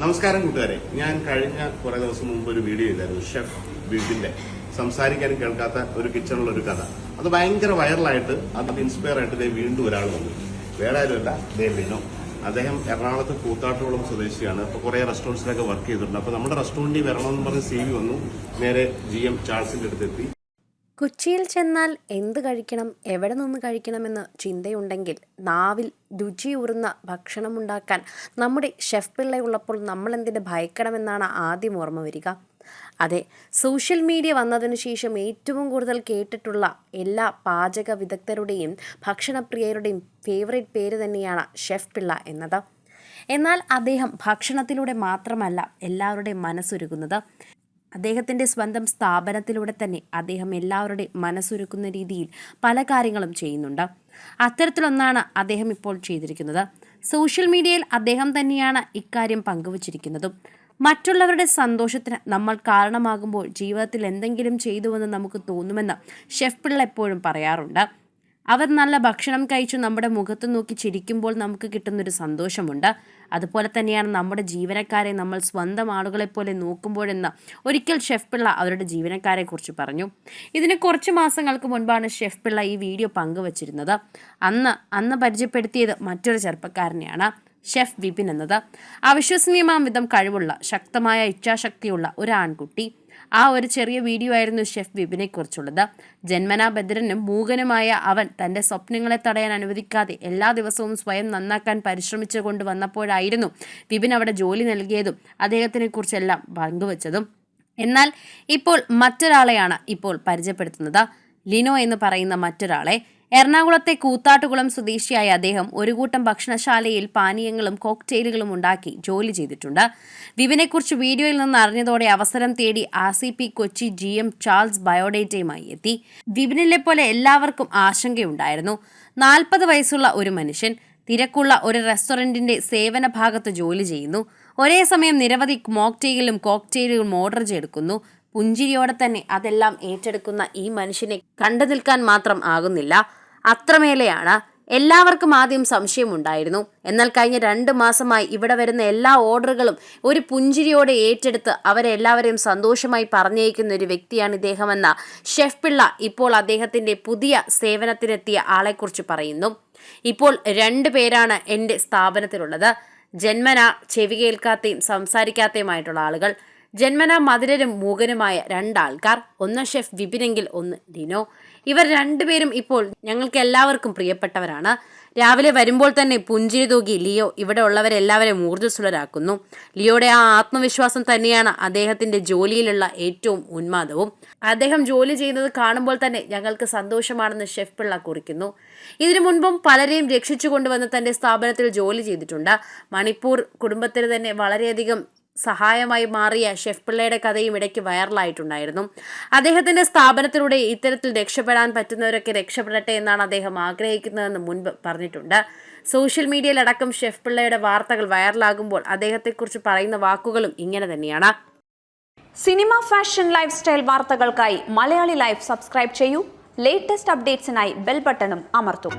നമസ്കാരം കൂട്ടുകാരെ. ഞാൻ കഴിഞ്ഞ കുറെ ദിവസം മുമ്പ് ഒരു വീഡിയോ ചെയ്തായിരുന്നു ഷെഫ് വീട്ടിന്റെ സംസാരിക്കാനും കേൾക്കാത്ത ഒരു കിച്ചണിലുള്ള ഒരു കഥ. അത് ഭയങ്കര വൈറലായിട്ട് അത് ഇൻസ്പയർ ആയിട്ട് വീണ്ടും ഒരാൾ വന്നു. വേറെ ആരുമല്ല ദേ വിനോ. അദ്ദേഹം എറണാകുളത്ത് കൂത്താട്ടുകുളം സ്വദേശിയാണ്. അപ്പോൾ കുറേ റെസ്റ്റോറന്റ്സിലൊക്കെ വർക്ക് ചെയ്തിട്ടുണ്ട്. അപ്പോൾ നമ്മുടെ റെസ്റ്റോറന്റിൽ വരണമെന്ന് പറഞ്ഞ് സി വി വന്നു. നേരെ ജി എം ചാൾസിന്റെ അടുത്തെത്തി. കൊച്ചിയിൽ ചെന്നാൽ എന്ത് കഴിക്കണം എവിടെ നിന്ന് കഴിക്കണമെന്ന് ചിന്തയുണ്ടെങ്കിൽ നാവിൽ രുചിയൂറുന്ന ഭക്ഷണമുണ്ടാക്കാൻ നമ്മുടെ ഷെഫ് പിള്ളയുള്ളപ്പോൾ നമ്മൾ എന്തിന് ഭയക്കണമെന്നാണ് ആദ്യം ഓർമ്മ വരിക. അതെ സോഷ്യൽ മീഡിയ വന്നതിനു ശേഷം ഏറ്റവും കൂടുതൽ കേട്ടിട്ടുള്ള എല്ലാ പാചക വിദഗ്ധരുടെയും ഭക്ഷണപ്രിയരുടെയും ഫേവറേറ്റ് പേര് തന്നെയാണ് ഷെഫ് പിള്ള എന്നത്. എന്നാൽ അദ്ദേഹം ഭക്ഷണത്തിലൂടെ മാത്രമല്ല എല്ലാവരുടെയും മനസ്സൊരുക്കുന്നത്. അദ്ദേഹത്തിന്റെ സ്വന്തം സ്ഥാപനത്തിലൂടെ തന്നെ അദ്ദേഹം എല്ലാവരുടെയും മനസ്സൊരുക്കുന്ന രീതിയിൽ പല കാര്യങ്ങളും ചെയ്യുന്നുണ്ട്. അത്തരത്തിലൊന്നാണ് അദ്ദേഹം ഇപ്പോൾ ചെയ്തിരിക്കുന്നത്. സോഷ്യൽ മീഡിയയിൽ അദ്ദേഹം തന്നെയാണ് ഇക്കാര്യം പങ്കുവച്ചിരിക്കുന്നതും. മറ്റുള്ളവരുടെ സന്തോഷത്തിന് നമ്മൾ കാരണമാകുമ്പോൾ ജീവിതത്തിൽ എന്തെങ്കിലും ചെയ്തുവെന്ന് നമുക്ക് തോന്നുമെന്ന് ഷെഫ് പിള്ള എപ്പോഴും പറയാറുണ്ട്. അവർ നല്ല ഭക്ഷണം കഴിച്ചു നമ്മുടെ മുഖത്ത് നോക്കി ചിരിക്കുമ്പോൾ നമുക്ക് കിട്ടുന്നൊരു സന്തോഷമുണ്ട്. അതുപോലെ തന്നെയാണ് നമ്മുടെ ജീവനക്കാരെ നമ്മൾ സ്വന്തം ആളുകളെ പോലെ നോക്കുമ്പോഴെന്ന് ഒരിക്കൽ ഷെഫ് പിള്ള അവരുടെ ജീവനക്കാരെ കുറിച്ച് പറഞ്ഞു. ഇതിന് കുറച്ച് മാസങ്ങൾക്ക് മുൻപാണ് ഷെഫ് പിള്ള ഈ വീഡിയോ പങ്കുവച്ചിരുന്നത്. അന്ന് അന്ന് പരിചയപ്പെടുത്തിയത് മറ്റൊരു ചെറുപ്പക്കാരനെയാണ് ഷെഫ് വിപിൻ എന്നത്. അവിശ്വസനീയമാം വിധം കഴിവുള്ള ശക്തമായ ഇച്ഛാശക്തിയുള്ള ഒരു ആൺകുട്ടി. ആ ഒരു ചെറിയ വീഡിയോ ആയിരുന്നു ഷെഫ് വിപിനെക്കുറിച്ചുള്ളത് ജന്മനാ ഭദ്രനും മൂകനുമായ അവൻ തന്റെ സ്വപ്നങ്ങളെ തടയാൻ അനുവദിക്കാതെ എല്ലാ ദിവസവും സ്വയം നന്നാക്കാൻ പരിശ്രമിച്ചു കൊണ്ട് വന്നപ്പോഴായിരുന്നു വിപിൻ അവിടെ ജോലി നൽകിയതും അദ്ദേഹത്തിനെ കുറിച്ചെല്ലാം പങ്കുവച്ചതും. എന്നാൽ ഇപ്പോൾ മറ്റൊരാളെയാണ് ഇപ്പോൾ പരിചയപ്പെടുത്തുന്നത്. ലിനോ എന്ന് പറയുന്ന മറ്റൊരാളെ എറണാകുളത്തെ കൂത്താട്ടുകുളം സ്വദേശിയായ അദ്ദേഹം ഒരു കൂട്ടം ഭക്ഷണശാലയിൽ പാനീയങ്ങളും കോക്ടെയിലുകളും ഉണ്ടാക്കി ജോലി ചെയ്തിട്ടുണ്ട്. വിപിനെക്കുറിച്ച് വീഡിയോയിൽ നിന്ന് അറിഞ്ഞതോടെ അവസരം തേടി R C P Kochi G M Charles ബയോഡേറ്റയുമായി എത്തി. വിപിനിലെ പോലെ എല്ലാവർക്കും ആശങ്കയുണ്ടായിരുന്നു. നാൽപ്പത് വയസ്സുള്ള ഒരു മനുഷ്യൻ തിരക്കുള്ള ഒരു റെസ്റ്റോറന്റിന്റെ സേവന ഭാഗത്ത് ജോലി ചെയ്യുന്നു. ഒരേ സമയം നിരവധി മോക്ടെയിലും കോക്ടെയിലുകളും ഓർഡർ ചെയ്തെടുക്കുന്നു. പുഞ്ചിരിയോടെ തന്നെ അതെല്ലാം ഏറ്റെടുക്കുന്ന ഈ മനുഷ്യനെ കണ്ടു നിൽക്കാൻ മാത്രം ആകുന്നില്ല. അത്രമേലെയാണ് എല്ലാവർക്കും ആദ്യം സംശയമുണ്ടായിരുന്നു എന്നാൽ കഴിഞ്ഞ രണ്ട് മാസമായി ഇവിടെ വരുന്ന എല്ലാ ഓർഡറുകളും ഒരു പുഞ്ചിരിയോടെ ഏറ്റെടുത്ത് അവരെ എല്ലാവരെയും സന്തോഷമായി പറഞ്ഞയക്കുന്ന ഒരു വ്യക്തിയാണ് ഇദ്ദേഹമെന്ന ഷെഫ് പിള്ള ഇപ്പോൾ അദ്ദേഹത്തിന്റെ പുതിയ സേവനത്തിനെത്തിയ ആളെക്കുറിച്ച് പറയുന്നു. ഇപ്പോൾ രണ്ട് പേരാണ് എന്റെ സ്ഥാപനത്തിലുള്ളത്. ജന്മന ചെവി കേൾക്കാത്തയും സംസാരിക്കാത്തയുമായിട്ടുള്ള ആളുകൾ. ജന്മന മധുരരും മൂകനുമായ രണ്ടാൾക്കാർ. ഒന്ന് ഷെഫ് വിപിനെങ്കിൽ ഒന്ന് ഡിനോ. ഇവർ രണ്ടുപേരും ഇപ്പോൾ ഞങ്ങൾക്ക് എല്ലാവർക്കും പ്രിയപ്പെട്ടവരാണ്. രാവിലെ വരുമ്പോൾ തന്നെ പുഞ്ചിരി തൂകി ലിയോ ഇവിടെ ഉള്ളവരെല്ലാവരെയും ഊർജസ്വലരാക്കുന്നു. ലിയോയുടെ ആ ആത്മവിശ്വാസം തന്നെയാണ് അദ്ദേഹത്തിന്റെ ജോലിയിലുള്ള ഏറ്റവും ഉന്മാദവും. അദ്ദേഹം ജോലി ചെയ്യുന്നത് കാണുമ്പോൾ തന്നെ ഞങ്ങൾക്ക് സന്തോഷമാണെന്ന് ഷെഫ് പിള്ള കുറിക്കുന്നു. ഇതിനു മുൻപും പലരെയും രക്ഷിച്ചു കൊണ്ടുവന്ന് തന്റെ സ്ഥാപനത്തിൽ ജോലി ചെയ്തിട്ടുണ്ട്. മണിപ്പൂർ കുടുംബത്തിന് തന്നെ വളരെയധികം സഹായമായി മാറിയ ഷെഫ് പിള്ളയുടെ കഥയും ഇടയ്ക്ക് വൈറലായിട്ടുണ്ടായിരുന്നു. അദ്ദേഹത്തിന്റെ സ്ഥാപനത്തിലൂടെ ഇത്തരത്തിൽ രക്ഷപ്പെടാൻ പറ്റുന്നവരൊക്കെ രക്ഷപ്പെടട്ടെ എന്നാണ് അദ്ദേഹം ആഗ്രഹിക്കുന്നതെന്ന് മുൻപ് പറഞ്ഞിട്ടുണ്ട്. സോഷ്യൽ മീഡിയയിലടക്കം ഷെഫ് പിള്ളയുടെ വാർത്തകൾ വൈറലാകുമ്പോൾ അദ്ദേഹത്തെക്കുറിച്ച് പറയുന്ന വാക്കുകളും ഇങ്ങനെ തന്നെയാണ്. സിനിമ ഫാഷൻ ലൈഫ് സ്റ്റൈൽ വാർത്തകൾക്കായി മലയാളി ലൈഫ് സബ്സ്ക്രൈബ് ചെയ്യൂ. ലേറ്റസ്റ്റ് അപ്ഡേറ്റ്സിനായി ബെൽ ബട്ടണും അമർത്തും.